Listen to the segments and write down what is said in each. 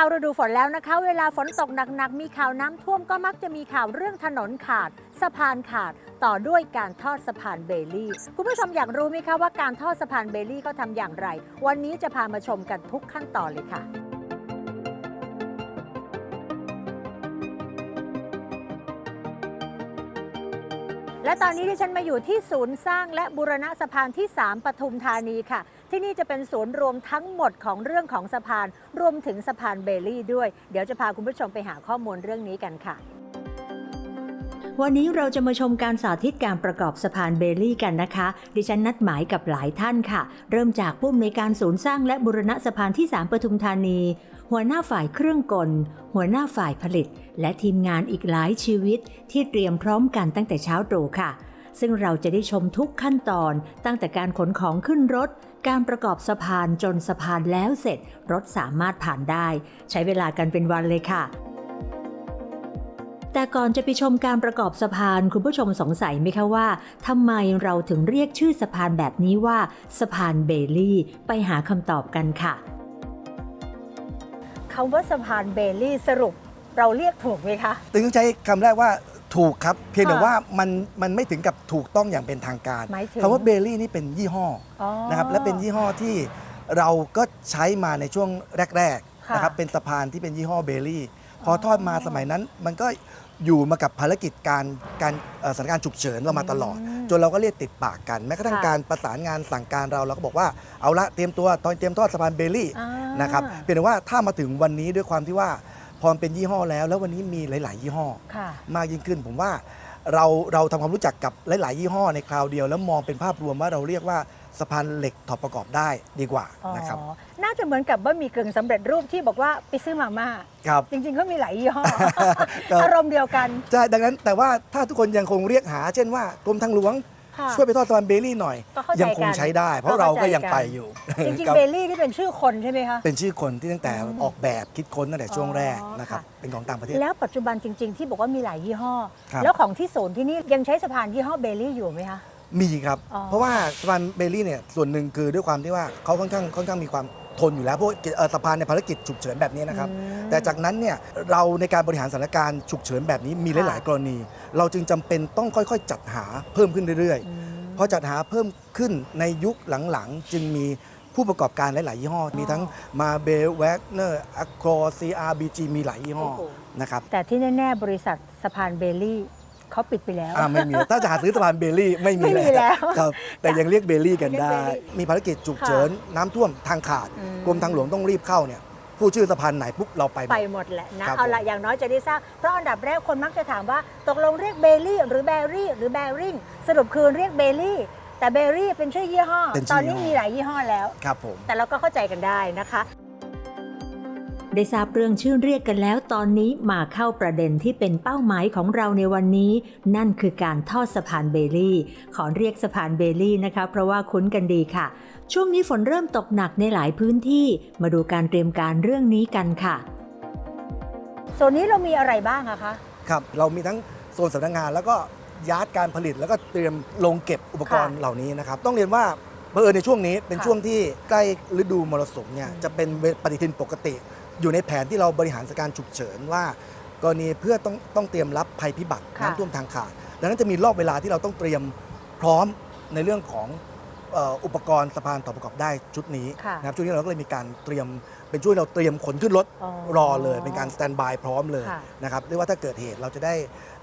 เข้าฤดูฝนแล้วนะคะ เวลาฝนตกหนักๆ มีข่าวน้ำท่วมก็มักจะมีข่าวเรื่องถนนขาด สะพานขาด ต่อด้วยการทอดสะพานเบลลี่ คุณผู้ชมอยากรู้ไหมคะว่าการทอดสะพานเบลลี่เขาทำอย่างไร วันนี้จะพามาชมกันทุกขั้นตอนเลยค่ะ และตอนนี้ที่ฉันมาอยู่ที่ศูนย์สร้างและบูรณะสะพานที่ 3ปทุมธานีค่ะ ที่นี่จะเป็นศูนย์รวมทั้งหมดของเรื่องของสะพาน รวมถึงสะพานเบลลี่ด้วย เดี๋ยวจะพาคุณผู้ชมไปหาข้อมูลเรื่องนี้กันค่ะวันนี้เราจะมาชมการสาธิตการประกอบสะพานเบลลี่กันนะคะ ดิฉันนัดหมายกับหลายท่านค่ะ เริ่มจากผู้อำนวยการศูนย์สร้างและบูรณะสะพานที่ 3 ปทุมธานี หัวหน้าฝ่ายเครื่องกล หัวหน้าฝ่ายผลิต และทีมงานอีกหลายชีวิตที่เตรียมพร้อมกันตั้งแต่เช้าตรู่ค่ะ ซึ่งเราจะได้ชมทุกขั้นตอน ตั้งแต่การขนของขึ้นรถ การประกอบสะพานจนสะพานแล้วเสร็จ รถสามารถผ่านได้ ใช้เวลากันเป็นวันเลยค่ะแต่ก่อนจะไปชมการประกอบสะพานคุณผู้ชมสงสัยไหมคะว่าทำไมเราถึงเรียกชื่อสะพานแบบนี้ว่า สะพานเบลลี่ ไปหาคำตอบกันค่ะ คำว่าสะพานเบลลี่สรุปเราเรียกถูกไหมคะ ตึงต้องใช้คำแรกว่าถูกครับ เพียงแต่ค่ะว่ามันมันไม่ถึงกับถูกต้องอย่างเป็นทางการหมายถึงคำว่าเบลลี่นี่เป็นยี่ห้ออ๋อนะครับและเป็นยี่ห้อที่เราก็ใช้มาในช่วงแรกๆค่ะ นะครับเป็นสะพานที่เป็นยี่ห้อเบลลี่ พอทอดมาสมัยนั้น มันก็อยู่มากับภารกิจการการเอ่อสถานการณ์ฉุกเฉินเรามาตลอดอืมจนเราก็เรียกติดปากกันแม้กระทั่งค่ะการประสานงานสั่งการเราเราก็บอกว่าเอาละเตรียมตัวตอนเตรียมทอดสะพานเบลลี่ อ่า นะครับเพียงแต่ว่าถ้ามาถึงวันนี้ด้วยความที่ว่าพอมันเป็นยี่ห้อแล้ว แล้ววันนี้มีหลาย ๆ ยี่ห้อ ค่ะมากยิ่งขึ้น ผมว่าเราเราทำความรู้จักกับหลาย ๆ ยี่ห้อในคราวเดียว แล้วมองเป็นภาพรวมว่าเราเรียกว่าสะพานเหล็กถอดประกอบได้ดีกว่าอ๋อนะครับ น่าจะเหมือนกับบะหมี่กึ่งสำเร็จรูปที่บอกว่าไปซื้อมาม่า ครับ จริงๆเขามีหลายยี่ห้อ ครับ อารมณ์เดียวกัน ใช่ดังนั้นแต่ว่าถ้าทุกคนยังคงเรียกหา เช่นว่ากรมทางหลวง ค่ะช่วยไปทอดสะพานเบลลี่หน่อย ก็เข้าใจยังคงกันใช้ได้ เพราะก็เราเข้าใจก็ยังกันไปอยู่จริงคๆบเบลลี่ที่เป็นชื่อคนใช่ไหมคะ เป็นชื่อคนที่ตั้งแต่อืมออกแบบคิดค้นตั้งแต่ช่วงแรกอ๋อนะครับค่ะ เป็นของต่างประเทศ แล้วปัจจุบันจริง ๆ ที่บอกว่ามีหลายยี่ห้อ ครับ แล้วของที่ศูนย์ที่นี่ยังใช้สะพานยี่ห้อเบลลี่อยู่ไหมคะ มีครับ อ๋อ เพราะว่าสะพานเบลลี่เนี่ยส่วนหนึ่งคือด้วยความที่ว่าเขาค่อนข้างค่อนข้างมีความ ทนอยู่แล้วเพราะว่าเอ่อสะพานในภารกิจฉุกเฉินแบบนี้นะครับอืมแต่จากนั้นเนี่ยเราในการบริหารสถานการณ์ฉุกเฉินแบบนี้มีค่ะหลาย ๆ กรณี เราจึงจำเป็นต้องค่อย ๆ จัดหาเพิ่มขึ้นเรื่อยอืมๆพอจัดหาเพิ่มขึ้นในยุคหลังๆ จึงมีผู้ประกอบการหลาย ๆ ยี่ห้อ มีทั้งมาเบลแวกเนอร์อะโครซีอาร์บีจีมีหลายยี่ห้อโอ้โหนะครับแต่ที่แน่ ๆ บริษัทสะพานเบลลี่ เขาปิดไปแล้ว อ่าไม่มี ถ้าจะหาซื้อสะพานเบลลี่ไม่มีไม่มีแล้วครับแต่ยังเรียกเบลลี่กันเรียกได้เบลลี่มีภารกิจฉุกเฉินน้ำท่วมทางขาดอืม กรมทางหลวงต้องรีบเข้าเนี่ยผู้ชื่อสะพานไหนปุ๊บเราไปหมด ไปหมดแหละนะครับเอาละผม อย่างน้อยจะได้ทราบเพราะอันดับแรกคนมักจะถามว่าตกลงเรียกเบลลี่หรือแบรี่หรือแบริงสรุปคือเรียกเบลลี่แต่เบลลี่เป็นชื่อยี่ห้อ เป็นชื่ตออนนี้ยี่ห้อ มีหลายยี่ห้อแล้ว ครับผม แต่เราก็เข้าใจกันได้นะคะ ได้ทราบเรื่องชื่อเรียกกันแล้ว ตอนนี้มาเข้าประเด็นที่เป็นเป้าหมายของเราในวันนี้ นั่นคือการทอดสะพานเบลลี่ ขอเรียกสะพานเบลลี่นะคะ เพราะว่าคุ้นกันดีค่ะ ช่วงนี้ฝนเริ่มตกหนักในหลายพื้นที่ มาดูการเตรียมการเรื่องนี้กันค่ะส่วนนี้เรามีอะไรบ้างอะคะครับ เรามีทั้งโซนสำนักงาน แล้วก็ยาร์ดการผลิต แล้วก็เตรียมลงเก็บอุปกรณ์ค่ะเหล่านี้นะครับ ต้องเรียนว่าเผอิญในช่วงนี้เป็นค่ะช่วงที่ใกล้ฤดูมรสุมเนี่ยอืมจะเป็นปฏิทินปกติ อยู่ในแผนที่เราบริหารสถานการณ์ฉุกเฉินว่ากรณีเพื่อต้องต้องเตรียมรับภัยพิบัติค่ะ น้ำท่วมทางขาดดังนั้นจะมีรอบเวลาที่เราต้องเตรียมพร้อมในเรื่องของเอ่ออุปกรณ์สะพานต่อประกอบได้ชุดนี้ค่ะ นะครับช่วงนี้เราก็เลยมีการเตรียมเป็นช่วยเราเตรียมขนขึ้นรถอ๋อรอเลยเป็นการสแตนบายพร้อมเลยค่ะ นะครับเรียกว่าถ้าเกิดเหตุเราจะได้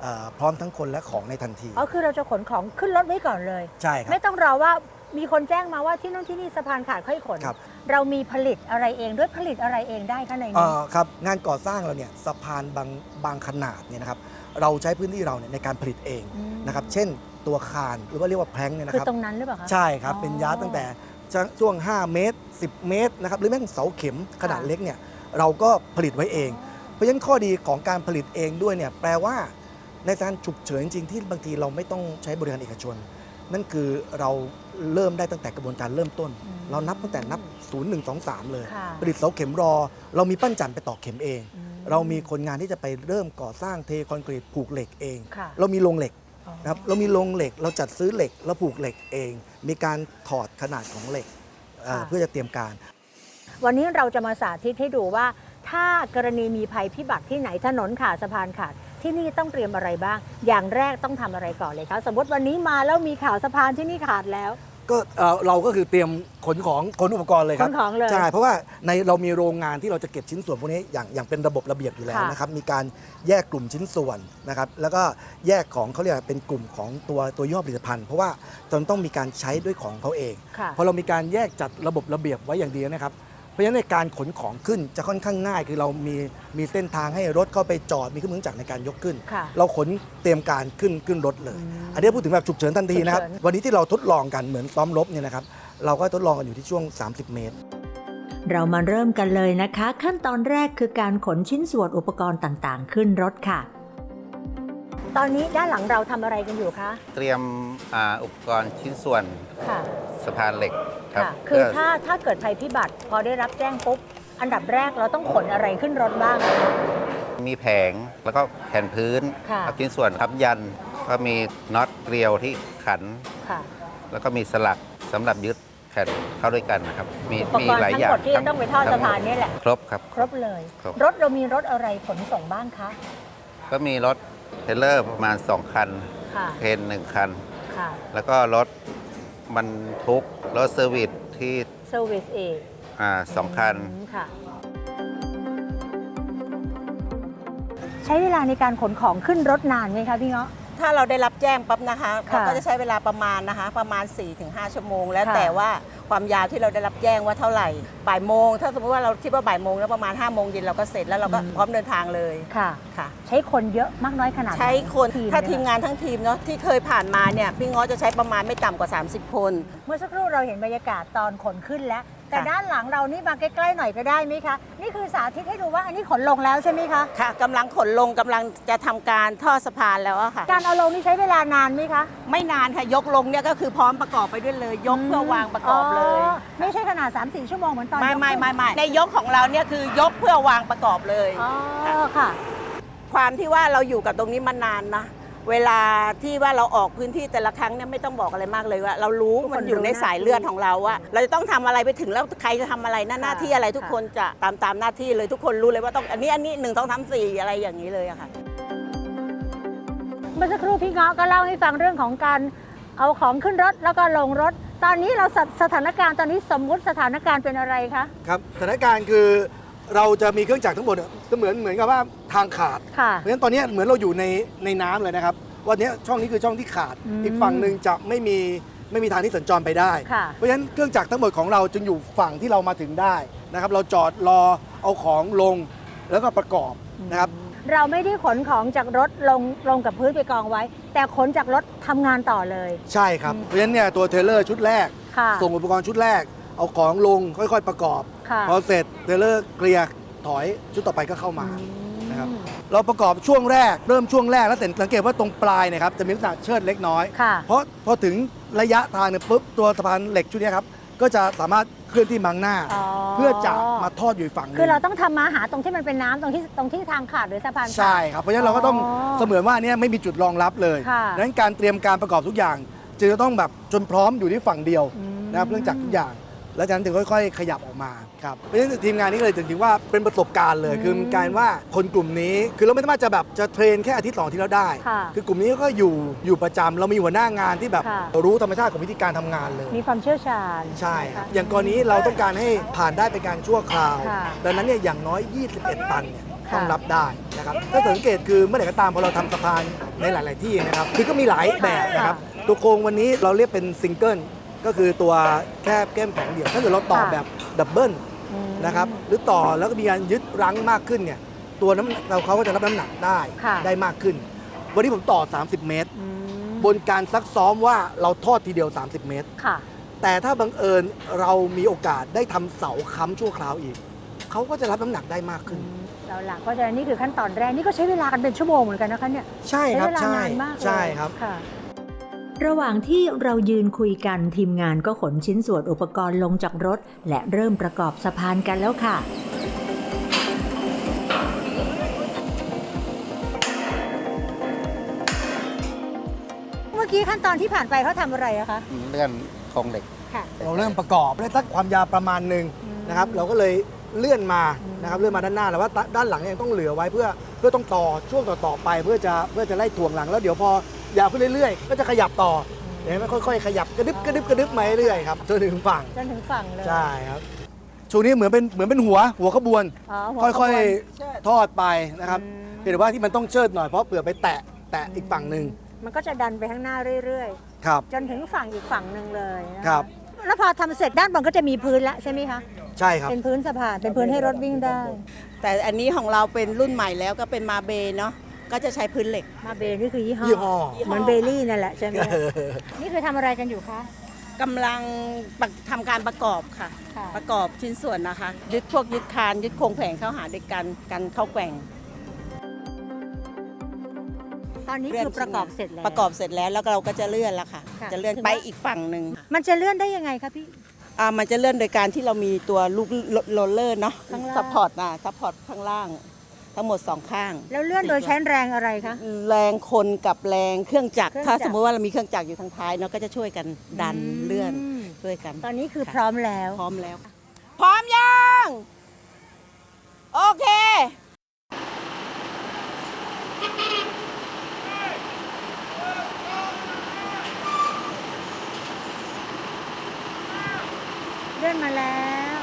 เอ่อพร้อมทั้งคนและของในทันทีอ๋อคือเราจะขนของขึ้นรถไว้ก่อนเลย ใช่ครัไม่บต้องรอว่ามีคนแจ้งมาว่าที่นู่นที่นี่สะพานขาดค่อยขน ครับ เรามีผลิตอะไรเองด้วยผลิตอะไรเองได้คะในเอ่นี้อครับงานก่อสร้างเราเนี่ยสะพานบางบางขนาดเนี่ยนะครับเราใช้พื้นที่เราเนี่ยในการผลิตเองอืมนะครับเช่นตัวคานหรือว่าเรียกว่าแพลงเนี่ยนะคือครับตรงนั้นหรือเปล่าคะ ใช่ครับอ๋อเป็นยาร์ดตั้งแต่ช่วง 5 เมตร 10 เมตรนะครับหรือแม้กระทั่งเสาเข็มขนาดค่ะ เล็กเนี่ยเราก็ผลิตไว้เอง เพราะฉะนั้นข้อดีของการผลิตเองด้วยเนี่ยแปลว่าในการฉุกเฉินจริงๆที่บางทีเราไม่ต้องใช้บริการเอกชน นั่นคือเราเริ่มได้ตั้งแต่กระบวนการเริ่มต้นอืมเรานับตั้งแต่นับ 0 1 2 3 เลยค่ะผลิตเสาเข็มรอ เรามีปั้นจันทร์ไปตอกเข็มเองอืมเรามีคนงานที่จะไปเริ่มก่อสร้างเทคอนกรีตผูกเหล็กเองค่ะเรามีโรงเหล็กอ๋อนะครับเรามีโรงเหล็กเราจัดซื้อเหล็กแล้วผูกเหล็กเอง มีการถอดขนาดของเหล็กเอ่อเพื่อจะเตรียมการ วันนี้เราจะมาสาธิตให้ดูว่า ถ้ากรณีมีภัยพิบัติที่ไหนถนนขาดสะพานขาด ที่นี่ต้องเตรียมอะไรบ้าง อย่างแรกต้องทำอะไรก่อนเลยคะสมมติวันนี้มาแล้วมีข่าวสะพานที่นี่ขาดแล้ว ก็เอ่อเราก็คือเตรียมขนของขนอุปกรณ์เลยครับขนของเลยใช่เพราะว่าในเรามีโรงงานที่เราจะเก็บชิ้นส่วนพวกนี้อย่างอย่างเป็นระบบระเบียบอยู่แล้วค่ะ นะครับมีการแยกกลุ่มชิ้นส่วนนะครับแล้วก็แยกของเขาเรียกว่าเป็นกลุ่มของตัวตัวย่อผลิตภัณฑ์ เพราะว่าจนต้องมีการใช้ด้วยของเขาเอง ค่ะ พอเรามีการแยกจัดระบบระเบียบไว้อย่างดีนะครับ เพราะฉะนั้นในการขนของขึ้นจะค่อนข้างง่าย คือเรามีมีเส้นทางให้รถเข้าไปจอดมีเครื่องมือจักรในการยกขึ้น ค่ะเราขนเตรียมการขึ้นขึ้นรถเลย อันนี้พูดถึงแบบฉุกเฉินทันทีนะครับฉุกเฉิน วันนี้ที่เราทดลองกันเหมือนซ้อมรบเนี่ยนะครับเราก็ทดลองกันอยู่ที่ช่วง 30 เมตร เรามาเริ่มกันเลยนะคะ ขั้นตอนแรกคือการขนชิ้นส่วนอุปกรณ์ต่างๆ ขึ้นรถค่ะ ตอนนี้ด้านหลังเราทำอะไรกันอยู่คะเตรียมอาอุปกรณ์ชิ้นส่วนค่ะสะพานเหล็กครับค่ะ คือเพื่อถ้าถ้าเกิดภัยพิบัติพอได้รับแจ้งปุ๊บอันดับแรกเราต้องขนอะไรขึ้นรถบ้าง มีแผงแล้วก็แผ่นพื้นค่ะครับชิ้นส่วนทับยัน ก็มีน็อตเกลียวที่ขัน ค่ะแล้วก็มีสลักสำหรับยึดแผ่นเข้าด้วยกันนะครับมีอุปมีกรณ์หลายทั้องย่าหงมดที่จะต้องไปทอดสะพานนี่แหละ ครบครับ ครบเลย ครบรถเรามีรถอะไรขนส่งบ้างคะ ก็มีรถ เทรลเลอร์ประมาณ 2 คัน ค่ะเพนหนึ่งคัน ค่ะแล้วก็รถบรรทุกรถเซอร์วิสที่เซอร์วิสเอกอ่าสองคันค่ะ ใช้เวลาในการขนของขึ้นรถนานไหมคะพี่เงาะ ถ้าเราได้รับแจ้งปั๊บนะคะค่ะเราก็จะใช้เวลาประมาณนะคะ ประมาณ 4-5 ชั่วโมง แล้วค่ะแต่ว่าความยาวที่เราได้รับแจ้งว่าเท่าไหร่บ่ายโมง ถ้าสมมติว่าเราคิดว่าบ่ายโมงแล้วประมาณ5้าโมงเย็นเราก็เสร็จแล้วเราก็พร้อมเดินทางเลยค่ะค่ะ ใช้คนเยอะมากน้อยขนาดไหนใช้คนทีมถ้าเนี่ยทีมงานทั้งทีมเนาะที่เคยผ่านมาเนี่ยพี่ง้อจะใช้ประมาณไม่ต่ำกว่า 30 คน เมื่อสักครู่เราเห็นบรรยากาศตอนขนขึ้นแล้ว แต่ค่ะด้านหลังเรานี่มาใกล้ๆหน่อยก็ได้ไหมคะ นี่คือสาธิตให้ดูว่าอันนี้ขนลงแล้วใช่ไหมคะ ค่ะกำลังขนลงกำลังจะทำการทอดสะพานแล้วอะค่ะ การเอาลงนี่ใช้เวลานานไหมคะไม่นานค่ะยกลงเนี่ยก็คือพร้อมประกอบไปด้วยเลย ยกเพื่อวางประกอบเลยไม่ใช่ขนาด 3-4 ชั่วโมงเหมือนตอนไม่ยกไม่ขึ้นไม่ไม่ในยกของเราเนี่ยคือยกเพื่อวางประกอบเลย อ๋อค่ะ ความที่ว่าเราอยู่กับตรงนี้มานานนะ เวลาที่ว่าเราออกพื้นที่แต่ละครั้งเนี่ยไม่ต้องบอกอะไรมากเลยว่า เรารู้ทุกคนมันอยู่ในรู้หน้าสายเลือดของเราว่าเราจะต้องทำอะไรไปถึงแล้วใครจะทำอะไรหน้าค่ะหน้าที่อะไรทุกคนจะตามตามหน้าที่เลยทุกคนรู้เลยว่าต้องอันนี้อันนี้หนึ่งต้องทำสี่อะไรอย่างนี้เลยอะค่ะ เมื่อสักครู่พี่เงาะก็เล่าให้ฟังเรื่องของการเอาของขึ้นรถแล้วก็ลงรถ ตอนนี้เราสสถานการณ์ตอนนี้สมมุติสถานการณ์เป็นอะไรคะครับสถานการณ์คือ เราจะมีเครื่องจักรทั้งหมดเนี่ยก็เหมือนเหมือนกับว่าทางขาด ค่ะ เพราะฉะนั้นตอนนี้เหมือนเราอยู่ในในน้ำเลยนะครับ วันนี้ช่องนี้คือช่องที่ขาด อืมอีกฝั่งหนึ่งจะไม่มีไม่มีทางที่สัญจรไปได้ ค่ะ เพราะฉะนั้นเครื่องจักรทั้งหมดของเราจึงอยู่ฝั่งที่เรามาถึงได้นะครับ เราจอดรอเอาของลงแล้วก็ประกอบนะครับ เราไม่ได้ขนของจากรถลงลงกับพื้นไปกองไว้ แต่ขนจากรถทำงานต่อเลย ใช่ครับ เพราะฉะนั้นเนี่ยตัวเทรลเลอร์ชุดแรก ค่ะ ส่งอุปกรณ์ชุดแรก เอาของลงค่อย ๆ ประกอบ ค่ะพอเสร็จเทรลเลอร์เกลียร์ถอยชุดต่อไปก็เข้ามาอืมนะครับเราประกอบช่วงแรกเริ่มช่วงแรกแล้วสังเกตว่าตรงปลายเนยครับจะมีลักษณะเชิดเล็กน้อย ค่ะเพราะพอถึงระยะทางเนี่ยปุ๊บตัวสะพานเหล็กชุดเนี้ยครับก็จะสามารถเคลื่อนที่มังหน้าอ๋อเพื่อจะมาทอดอยู่อีกฝั่งหนึง คือเราต้องทำมาหาตรงที่มันเป็นน้ำตรงที่ตรงที่ทางขาดหรือสะพานขาด ใช่ครับ เพราะฉะนั้นเราก็ต้องอ๋อเสมือนว่าอันเนี้ยไม่มีจุดรองรับเลยค่ะดังนั้นการเตรียมการประกอบทุกอย่าง จึงจะต้องแบบจนพร้อมอยู่ที่ฝั่งเดียวอืมนะครับเรื่องจากทุกอย่าง แล้วจากนั้นถึงค่อยๆ ขยับออกมาครับเพราะฉะนั้นทีมงานนี้ก็เลยถึงถือว่าเป็นประสบการณ์เลยอืมคือมันการว่าคนกลุ่มนี้คือเราไม่สามารถจะแบบจะเทรนแค่อาทิตย์สองอาที่แล้วได้ ค่ะคือกลุ่มนี้ก็อยู่อยู่ประจำเรามีหัวหน้างานที่แบบค่ะ รู้ธรรมชาติของวิธีการทำงานเลย มีความเชี่ยวชาญ ใช่ครับนะะอย่างกรณีเราต้องการให้ผ่านได้เป็นการชั่วคราว ค่ะดังนั้นเนี่ยอย่างน้อย 21 ตันเนี่ยค่ะ ต้องรับได้นะครับถ้าสังเกตคือเมื่อไหร่ก็ตามพอเราทำสะพานในหลาย ๆ ที่นะครับ คือก็มีหลายแบบนะครับ ตัวโครงวันนี้เราเรียกเป็นซิงเกิล ก็คือตัวแคบแก้มแข็งเดี่ยว ถ้าเกิดเราต่อค่ะ แบบดับเบิลอืมนะครับหรือต่อแล้วก็มีการยึดรั้งมากขึ้นเนี่ยตัวน้ำเราเขาก็จะรับน้ำหนักได้ค่ะได้มากขึ้น วันนี้ผมต่อ 30 เมตร อืมบนการซักซ้อมว่าเราทอดทีเดียว 30 เมตร ค่ะแต่ถ้าบังเอิญเรามีโอกาสได้ทำเสาค้ำชั่วคราวอีกเขาก็จะรับน้ำหนักได้มากขึ้น เราหลักเพราะฉะนั้นนี่คือขั้นตอนแรกนี่ก็ใช้เวลากันเป็นชั่วโมงเหมือนกันนะคะเนี่ยใช่ครับเวลาใช่นานมากเลยใช่ครับ ค่ะ ระหว่างที่เรายืนคุยกันทีมงานก็ขนชิ้นส่วนอุปกรณ์ลงจากรถ และเริ่มประกอบสะพานกันแล้วค่ะ เมื่อกี้ขั้นตอนที่ผ่านไปเขาทำอะไรอะคะ เลื่อนโครงเหล็ก ค่ะ เราเริ่มประกอบได้สักความยาวประมาณหนึ่งอืมนะครับ เราก็เลยเลื่อนมานะครับเลื่อนมาด้านหน้าแล้วว่าด้านหลังเนี่ยยังต้องเหลือไว้เพื่อเพื่อต้องต่อช่วงต่อๆไปเพื่อจะเพื่อจะไล่ถ่วงหลังแล้วเดี๋ยวพอ ยาวขึ้นเรื่อยๆ ก็จะขยับต่อเห็นไหมค่อยๆ ขยับกระดึบกระดึบกระดึบมาเรื่อยๆครับจนถึงฝั่งจนถึงฝั่งเลย ใช่ครับช่วงนี้เหมือนเป็นเหมือนเป็นหัวหัวขบวน อ๋อหัวค่อยขบวนๆทอดไปนะครับอืมเพียงแต่ว่าที่มันต้องเชิดหน่อยเพราะเผื่อไปแตะแตะอีกฝั่งหนึ่งมันก็จะดันไปข้างหน้าเรื่อย ครับ ๆ จนถึงฝั่งอีกฝั่งหนึ่งเลยนะะครับ แล้วพอทำเสร็จด้านบนก็จะมีพื้นแล้วใช่ไหมคะ ใช่ครับ เป็นพื้นสะพานเป็นพื้นให้รถวิ่งได้ แต่อันนี้ของเราเป็นรุ่นใหม่แล้วก็เป็นมาเบเนาะ ก็จะใช้พื้นเหล็ก มาเบนนี่คือยี่ห้อยี่ห้อ เหมือนเบลลี่นั่นแหละใช่ไหมคะนี่คือทำอะไรกันอยู่คะกำลังประทำการประกอบค่ะ ค่ะประกอบชิ้นส่วนนะคะ ยึดพวกยึดคานยึดโครงแผงเข้าหาด้วยกันกันเข้าแกว่งตอนนี้คือประกอบเสร็จแล้ว ประกอบเสร็จแล้วแล้วเราก็จะเลื่อนแล้วค่ะ ค่ะ จะเลื่อนถึงไปว่าอีกฝั่งหนึ่งมันจะเลื่อนได้ยังไงคะพี่ อ่ามันจะเลื่อนโดยการที่เรามีตัวลูกโรลเลอร์เนาะข้างล่าง ซัพพอร์ตนะซัพพอร์ตข้างล่าง ทั้งหมดสองข้าง แล้วเลื่อนโดยใช้แรงอะไรคะ แรงคนกับแรงเครื่องจักร เครื่องจักร ถ้าสมมติว่าเรามีเครื่องจักรอยู่ทางท้ายเนาะก็จะช่วยกันดันเลื่อนมช่วยกันตอนนี้คือค่ะพร้อมแล้ว พร้อมแล้ว พร้อมยัง โอเค เลื่อนมาแล้ว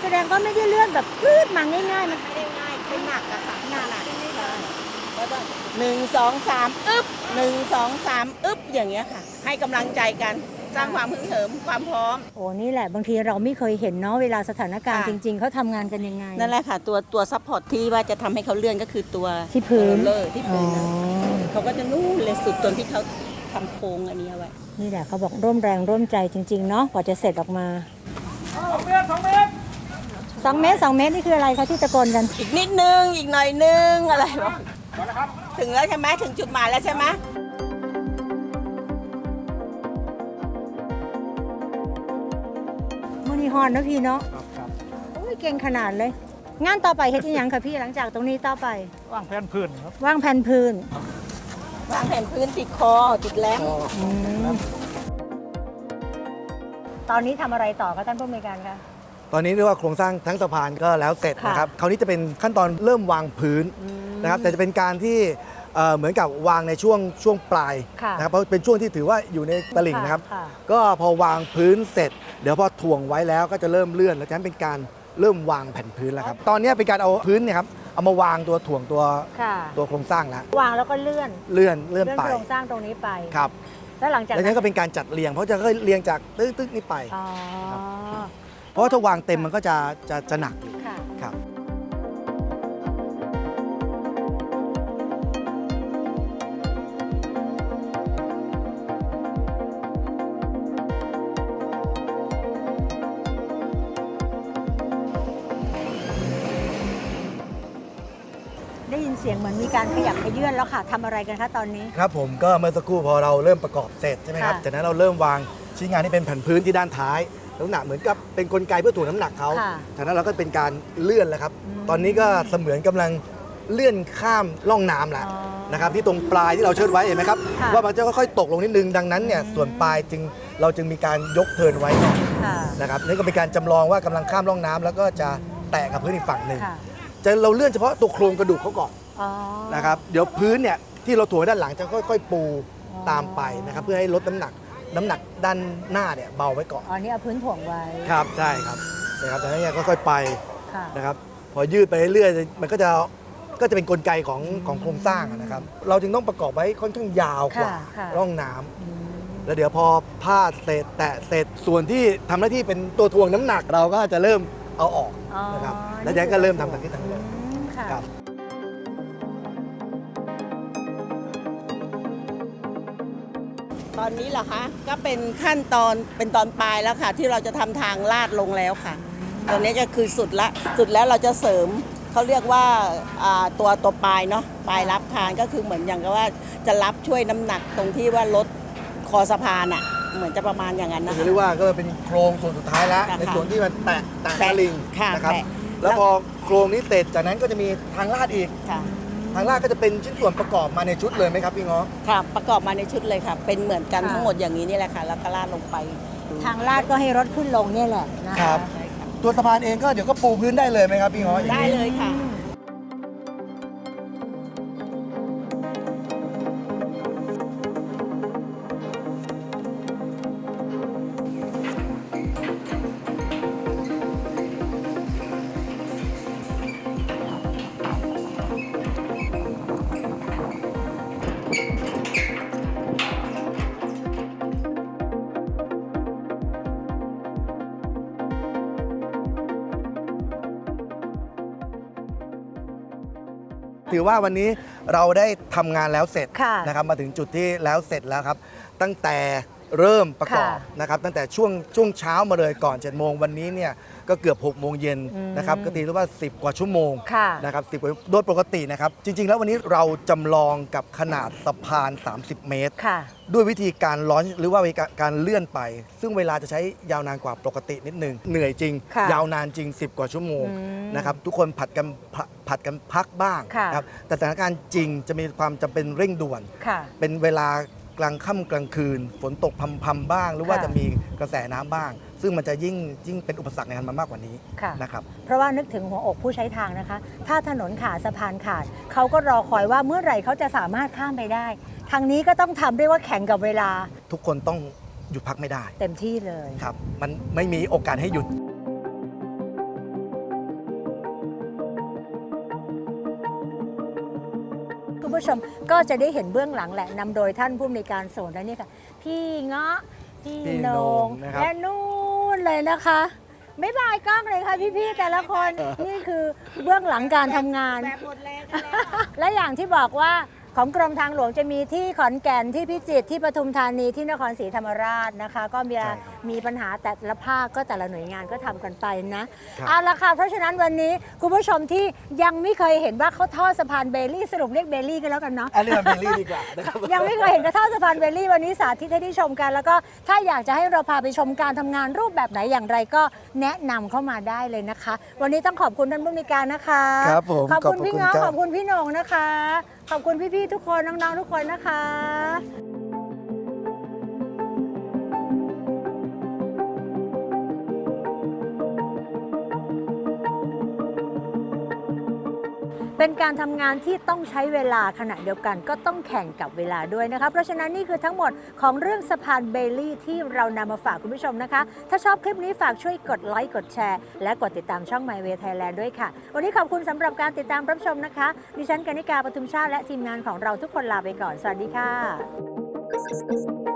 แสดงว่าไม่ได้เลื่อนแบบพืดมาง่ายๆมัน หนักอะค่ะหนักแล้วก็หนึ่งสองสามอึ๊บหนึ่งสองสามอึ๊บอย่างเงี้ยค่ะ ให้กำลังใจกันสร้างความพึงเหิมความพร้อมโอ้นี่แหละบางทีเราไม่เคยเห็นเนาะเวลาสถานการณ์ค่ะจริง ๆเขาทำงานกันยังไง นั่นแหละค่ะ ตัวตัวซัพพอร์ตที่ว่าจะทำให้เขาเลื่อนก็คือตัวที่พื้นโรลเลอร์ที่อ๋อพื้นนะเขาก็จะนู่นเลยสุดจนที่เขาทำโค้งอันนี้เอาไว้ นี่แหละเขาบอกร่วมแรงร่วมใจจริง ๆ เนาะกว่าจะเสร็จออกมาสองเมตรสองเมตร สองเมตรสองเมตรนี่คืออะไรคะที่ตะโกนกัน อีกนิดนึง อีกหน่อยนึง อะไรวะถึงแล้วใช่ไหมถึงจุดหมายแล้วใช่ไหมมูนิฮอนนะพี่เนาะโอ้ยเก่งขนาดเลย งานต่อไปเฮ็ดอีหยังคะพี่หลังจากตรงนี้ต่อไป ว่างแผนพื้นครับว่างแผ่นพื้นวางแผ่นพื้นติดคอติดแล้มอืมตอนนี้ทำอะไรต่อคะท่านผู้อำนวยการคะ ตอนนี้เรียกว่าโครงสร้างทั้งสะพานก็แล้วเสร็จค่ะนะครับคราวนี้จะเป็นขั้นตอนเริ่มวางพื้นนะครับแต่จะเป็นการที่เอ่อเหมือนกับวางในช่วงช่วงปลายค่ะนะครับเพราะเป็นช่วงที่ถือว่าอยู่ในตลิ่งนะครับค่ะก็พอวางพื้นเสร็จ เดี๋ยวพอถ่วงไว้แล้วก็จะเริ่มเลื่อน แล้วจากนั้นเป็นการเริ่มวางแผ่นพื้นแล้วครับ ตอนนี้เป็นการเอาพื้นเนี่ยครับเอามาวางตัวถ่วงตัวค่ะตัวโครงสร้างแล้ววางแล้วก็เลื่อนเลื่อนเลื่อนเลื่อนไปโครงสร้างตรงนี้ไปครับแล้วหลังจากแล้วจากนั้นก็เป็นการจัดเรียง เพราะจะค่อยเรียงจากตึ๊กตึ๊กนี้ไปอ๋อ เพราะว่าถ้าวางเต็มมันก็จะจะจะหนักอยู่ค่ะ ครับ ได้ยินเสียงเหมือนมีการขยับขยื่นแล้วค่ะทำอะไรกันคะตอนนี้ ครับผมก็เมื่อสักครู่พอเราเริ่มประกอบเสร็จใช่ไหมครับค่ะจากนั้นเราเริ่มวางชิ้นงานที่เป็นแผ่นพื้นที่ด้านท้าย ลักษณะเหมือนกับเป็นกลไกเพื่อถ่วงน้ำหนักเขาค่ะจากนั้นเราก็เป็นการเลื่อนแล้วครับ อืมตอนนี้ก็เสมือนกำลังเลื่อนข้ามล่องน้ำแล้วอ๋อนะครับที่ตรงปลายที่เราเชิดไว้เห็นไหมครับ ค่ะ ว่ามันจะค่อยๆตกลงนิดนึงดังนั้นเนี่ยอืมส่วนปลายจึงเราจึงมีการยกเทิร์นไว้ก่อนค่ะ นะครับนี่ก็เป็นการจำลองว่ากำลังข้ามร่องน้ำแล้วก็จะแตะกับพื้นอีกฝั่งหนึ่งค่ะจะเราเลื่อนเฉพาะตัวโครงกระดูกเขาก่อน อ๋อ นะครับเดี๋ยวพื้นเนี่ยที่เราถ่วงด้านหลังจะค่อย ๆ ปูอ๋อตามไปนะครับเพื่อให้ลดน้ำหนัก น้ำหนักด้านหน้าเนี่ยเบาไว้ก่อนอ๋อนี่เอาพื้นถ่วงไว้ครับใช่ครับนะครับจากนั้นเนี่ยก็ค่อยไปค่ะนะครับ พอยืดไปเรื่อยๆมันก็จะก็จะเป็นกลไกของของโครงสร้างอะนะครับ เราจึงต้องประกอบไว้ค่อนข้างยาวกว่าค่ะค่ะร่องน้ำอืมแล้วเดี๋ยวพอพาดเสร็จแตะเสร็จส่วนที่ทำหน้าที่เป็นตัวถ่วงน้ำหนักเราก็จะเริ่มเอาออก อ๋อนะครับแล้วจากนั้นก็เริ่มทำทางที่ทางเดินอืมค่ะ ครับ อนนี้เหรอคะก็เป็นขั้นตอนเป็นตอนปลายแล้วค่ะ ที่เราจะทำทางลาดลงแล้วค่ะตอนนี้ก็คือสุดละสุดแล้วเราจะเสริมเขาเรียกว่าอ่าตัวตัวปลายเนาะปลายรับคานก็คือเหมือนอย่างกับว่าจะรับช่วยน้ำหนักตรงที่ว่าลดคอสะพานอะ่ะเหมือนจะประมาณอย่างนั้นนะจะคะเรียกว่าก็เป็นโครงส่วนสุดท้ายแล้วค่ะในส่วนที่มันแตะแตะแตะตะลิงค่ะนะครับแตะแล้วพอโครงนี้เสร็จจากนั้นก็จะมีทางลาดอีกค่ะ ทางลาดก็จะเป็นชิ้นส่วนประกอบมาในชุดเลยไหมครับพี่ง้อ ค่ะ ประกอบมาในชุดเลยค่ะ เป็นเหมือนกันค่ะ ทั้งหมดอย่างนี้นี่แหละค่ะ แล้วก็ลาดลงไปทางลาดก็ให้รถขึ้นลงเนี่ยแหละนะะครับใช่ค่ะตัวสะพานเองก็เดี๋ยวก็ปูพื้นได้เลยไหมครับพี่ง้ออย่างได้นี้เลยค่ะ ถือว่าวันนี้เราได้ทำงานแล้วเสร็จค่ะ นะครับมาถึงจุดที่แล้วเสร็จแล้วครับ ตั้งแต่ เริ่มประกอบค่ะนะครับตั้งแต่ช่วงช่วงเช้ามาเลยก่อน7จ็ดโมงวันนี้เนี่ยก็เกือบ6กโมงเย็นอืมนะครับก็ตีว่า 10 กว่าชั่วโมงค่ะนะครับสิบกว่าโดยปกตินะครับจริง ๆ แล้ววันนี้เราจำลองกับขนาดสะพาน 30 เมตร ค่ะ ด้วยวิธีการล้อนหรือว่าวิธีการเลื่อนไป ซึ่งเวลาจะใช้ยาวนานกว่าปกตินิดนึงเหนื่อยจริง ค่ะยาวนานจริง 10 กว่าชั่วโมงอืมนะครับทุกคนผัดกันผะผัดกันพักบ้างค่ะ นะครับแต่สถานการณ์จริงจะมีความจำเป็นเร่งด่วน ค่ะ เป็นเวลา กลางค่ำกลางคืน ฝนตกพรำๆบ้าง หรือว่าค่ะ จะมีกระแสน้ำบ้าง ซึ่งมันจะยิ่งยิ่งเป็นอุปสรรคในการมามากกว่านี้ค่ะ นะครับ เพราะว่านึกถึงหัวอกผู้ใช้ทางนะคะ ถ้าถนนขาดสะพานขาด เขาก็รอคอยว่าเมื่อไหร่เขาจะสามารถข้ามไปได้ ทางนี้ก็ต้องทำด้วยว่าแข่งกับเวลาทุกคนต้องหยุดพักไม่ได้เต็มที่เลย ครับ มันไม่มีโอกาสให้หยุด ผู้ชมก็จะได้เห็นเบื้องหลังแหละนำโดยท่านผู้อำนวยการศูนย์และนี่ค่ะ พี่เงาะพี่พี่โหนโหน่งงนะครับ และนู่นเลยนะคะไม่บายกล้องเลยค่ะพี่ๆแต่ละคนนี่คือเบื้องหลังการทำงาน แบบหมดแรงกันแล้ว และอย่างที่บอกว่า ของกรมทางหลวงจะมีที่ขอนแก่นที่พิจิตรที่ปทุมธานีที่นครศรีธรรมราชนะคะ ก็มีใช่มีปัญหาแต่ละภาคก็แต่ละหน่วยงานก็ทำกันไปนะครับเอาละค่ะเพราะฉะนั้นวันนี้คุณผู้ชมที่ยังไม่เคยเห็นว่าเขาทอดสะพานเบลลี่สรุปเรียกเบลลี่กันแล้วกันเนาะอันนี้มันเบลลี่ดีกว่านะครับยังไม่เคยเห็นกระท่อสะพานเบลลี่วันนี้สาธิตให้ได้ชมกัน แล้วก็ถ้าอยากจะให้เราพาไปชมการทำงานรูปแบบไหนอย่างไรก็แนะนำเข้ามาได้เลยนะคะ วันนี้ต้องขอบคุณท่านผู้ในวยการนะคะครับผมขอบคุณขอบพระพี่คุณเงาะครับขอบคุณพี่โหน่งนะคะ ขอบคุณพี่ๆทุกคนน้องๆทุกคนนะคะ เป็นการทำงานที่ต้องใช้เวลาขณะเดียวกัน ก็ต้องแข่งกับเวลาด้วยนะคะ เพราะฉะนั้นนี่คือทั้งหมดของเรื่องสะพานเบลลี่ที่เรานำมาฝากคุณผู้ชมนะคะ ถ้าชอบคลิปนี้ฝากช่วยกดไลค์กดแชร์ และกดติดตามช่อง My Way Thailand ด้วยค่ะ วันนี้ขอบคุณสำหรับการติดตามรับชมนะคะ ดิฉันกนิกาปทุมชาติและทีมงานของเราทุกคนลาไปก่อน สวัสดีค่ะ